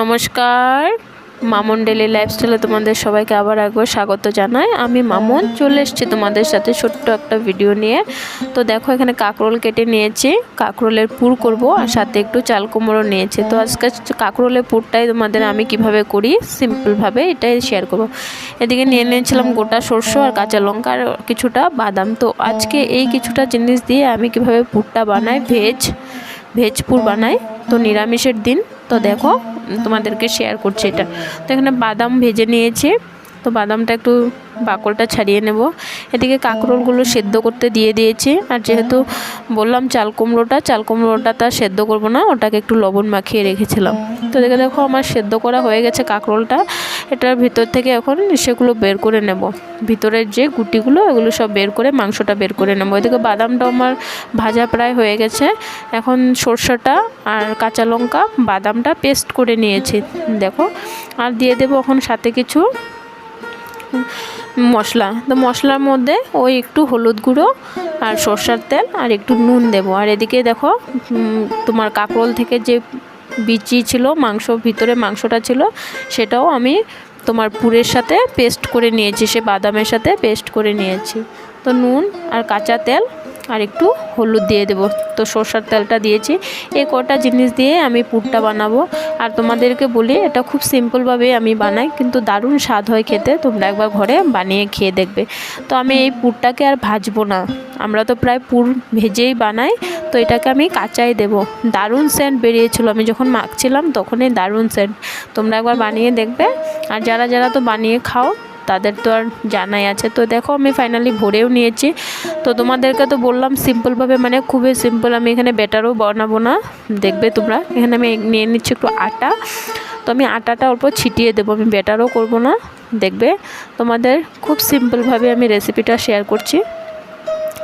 নমস্কার। মামুন ডেলি লাইফস্টাইলে তোমাদের সবাইকে আবার একবার স্বাগত জানাই। আমি মামুন, চলে এসেছি তোমাদের সাথে ছোট্ট একটা ভিডিও নিয়ে। তো দেখো, এখানে কাঁকরোল কেটে নিয়েছি। কাঁকরোলের পুর করব আর সাথে একটু চাল কুমড়ো নিয়েছি। তো আজকে কাঁকরোলের পুরটাই তোমাদের আমি কীভাবে করি সিম্পলভাবে এটাই শেয়ার করব। এদিকে নিয়ে নিয়েছিলাম গোটা সর্ষে আর কাঁচা লঙ্কা আর কিছুটা বাদাম। তো আজকে এই কিছুটা জিনিস দিয়ে আমি কীভাবে পুরটা বানাই ভেজ ভেজ পুর বানাই। তো নিরামিষের দিন তো দেখো, তোমাদেরকে শেয়ার করছি এটা। তো এখানে বাদাম ভেজে নিয়েছি। তো বাদামটা একটু বাকলটা ছাড়িয়ে নেব। এদিকে কাঁকরোলগুলো সেদ্ধ করতে দিয়ে দিয়েছি। আর যেহেতু বললাম চাল কুমড়োটা চাল কুমড়োটা তা সেদ্ধ করব না, ওটাকে একটু লবণ মাখিয়ে রেখেছিলাম। তো দেখে দেখো আমার সেদ্ধ করা হয়ে গেছে কাঁকরোলটা। এটার ভিতর থেকে এখন সেগুলো বের করে নেব। ভিতরের যে গুটিগুলো, এগুলো সব বের করে, মাংসটা বের করে নেব। এদিকে বাদামটা আমার ভাজা প্রায় হয়ে গেছে। এখন সর্ষেটা আর কাঁচা লঙ্কা বাদামটা পেস্ট করে নিয়েছি, দেখো। আর দিয়ে দেবো এখন সাথে কিছু মশলা। তো মশলার মধ্যে ওই একটু হলুদ গুঁড়ো আর সর্ষার তেল আর একটু নুন দেবো। আর এদিকে দেখো তোমার কাঁকরোল থেকে যে বিচি ছিল, মাংস, ভিতরে মাংসটা ছিল, সেটাও আমি তোমার পুরের সাথে পেস্ট করে নিয়েছি, সে বাদামের সাথে পেস্ট করে নিয়েছি। তো নুন আর কাঁচা তেল আর একটু হলুদ দিয়ে দেবো। তো সর্ষার তেলটা দিয়েছি। এই কটা জিনিস দিয়ে আমি পুরটা বানাবো। আর তোমাদেরকে বলি, এটা খুব সিম্পলভাবে আমি বানাই, কিন্তু দারুণ স্বাদ হয় খেতে। তোমরা একবার ঘরে বানিয়ে খেয়ে দেখবে। তো আমি এই পুরটাকে আর ভাজবো না। আমরা তো প্রায় পুর ভেজেই বানাই। তো এটাকে আমি কাঁচাই দেবো। দারুণ সেন্ট বেরিয়েছিল। আমি যখন মাখছিলাম, তখনই দারুণ সেন্ট তোমরা একবার বানিয়ে দেখবে। আর যারা যারা তো বানিয়ে খাও তাদের তো আর জানাই আছে। তো দেখো আমি ফাইনালি ভরেও নিয়েছি। তো তোমাদেরকে তো বললাম সিম্পলভাবে মানে খুবই সিম্পল আমি এখানে ব্যাটারও বানাবো না। দেখবে তোমরা। এখানে আমি নিয়ে নিচ্ছি একটু আটা। তো আমি আটাটা অল্প ছিটিয়ে দেবো, আমি ব্যাটারও করব না। দেখবে তোমাদের খুব সিম্পলভাবে আমি রেসিপিটা শেয়ার করছি।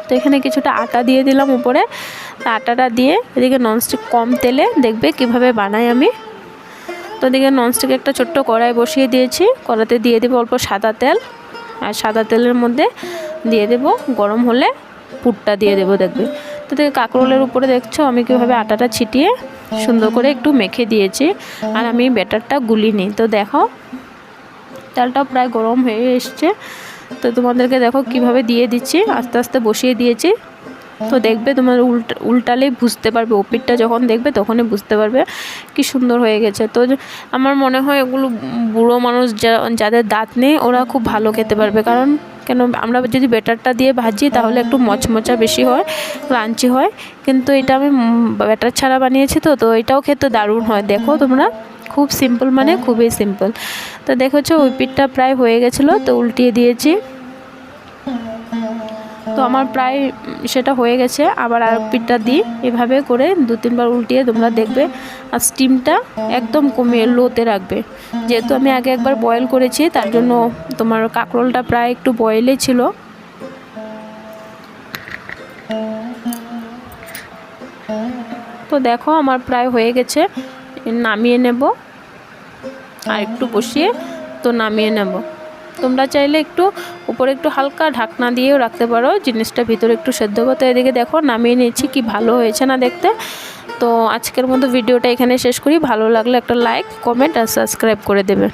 তো এখানে কিছুটা আটা দিয়ে দিলাম উপরে। আটাটা দিয়ে এদিকে ননস্টিক কম তেলে দেখবে কীভাবে বানাই আমি। তো এদিকে ননস্টিক একটা ছোট্ট কড়াই বসিয়ে দিয়েছি। কড়াতে দিয়ে দেবো অল্প সাদা তেল। আর সাদা তেলের মধ্যে দিয়ে দেব গরম হলে পুরটা দিয়ে দেবো দেখবে। তো দেখে কাঁকরোলের উপরে দেখছ আমি কীভাবে আটাটা ছিটিয়ে সুন্দর করে একটু মেখে দিয়েছি। আর আমি ব্যাটারটা গুলিনি। তো দেখো তেলটাও প্রায় গরম হয়ে এসছে। তো তোমাদেরকে দেখো কীভাবে দিয়ে দিচ্ছি। আস্তে আস্তে বসিয়ে দিয়েছি। তো দেখবে তোমার উল্টা উল্টালেই বুঝতে পারবে ওপিটটা যখন দেখবে তখনই বুঝতে পারবে কি সুন্দর হয়ে গেছে। তো আমার মনে হয় ওগুলো বুড়ো মানুষ যাদের দাঁত নেই ওরা খুব ভালো খেতে পারবে। কারণ কেন আমরা যদি বেটারটা দিয়ে ভাজি তাহলে একটু মচমচা বেশি হয় ক্রাঞ্চি হয়। কিন্তু এটা আমি ব্যাটার ছাড়া বানিয়েছি তো তো এটাও খেতে দারুণ হয়। দেখো তোমরা খুব সিম্পল মানে খুবই সিম্পল। তো দেখেছ ওই পিঠটা প্রায় হয়ে গেছিল তো উল্টিয়ে দিয়েছি। তো আমার প্রায় সেটা হয়ে গেছে, আবার আর পিঠটা দিই। এভাবে করে দু তিনবার উল্টিয়ে তোমরা দেখবে, আর স্টিমটা একদম কমিয়ে লোতে রাখবে। যেহেতু আমি আগে একবার বয়েল করেছি, তার জন্য তোমার কাঁকরোলটা প্রায় একটু বয়েলে ছিল। তো দেখো আমার প্রায় হয়ে গেছে, নামিয়ে নেব। আর একটু বসিয়ে তো নামিয়ে নেব। তোমরা চাইলে একটু উপরে একটু হালকা ঢাকনা দিয়েও রাখতে পারো, জিনিসটা ভিতরে একটু সেদ্ধ করতে এদিকে দেখো, নামিয়ে নিয়েছি, কি ভালো হয়েছে না দেখতে। তো আজকের মতো ভিডিওটা এখানে শেষ করি। ভালো লাগলে একটা লাইক কমেন্ট আর সাবস্ক্রাইব করে দেবে।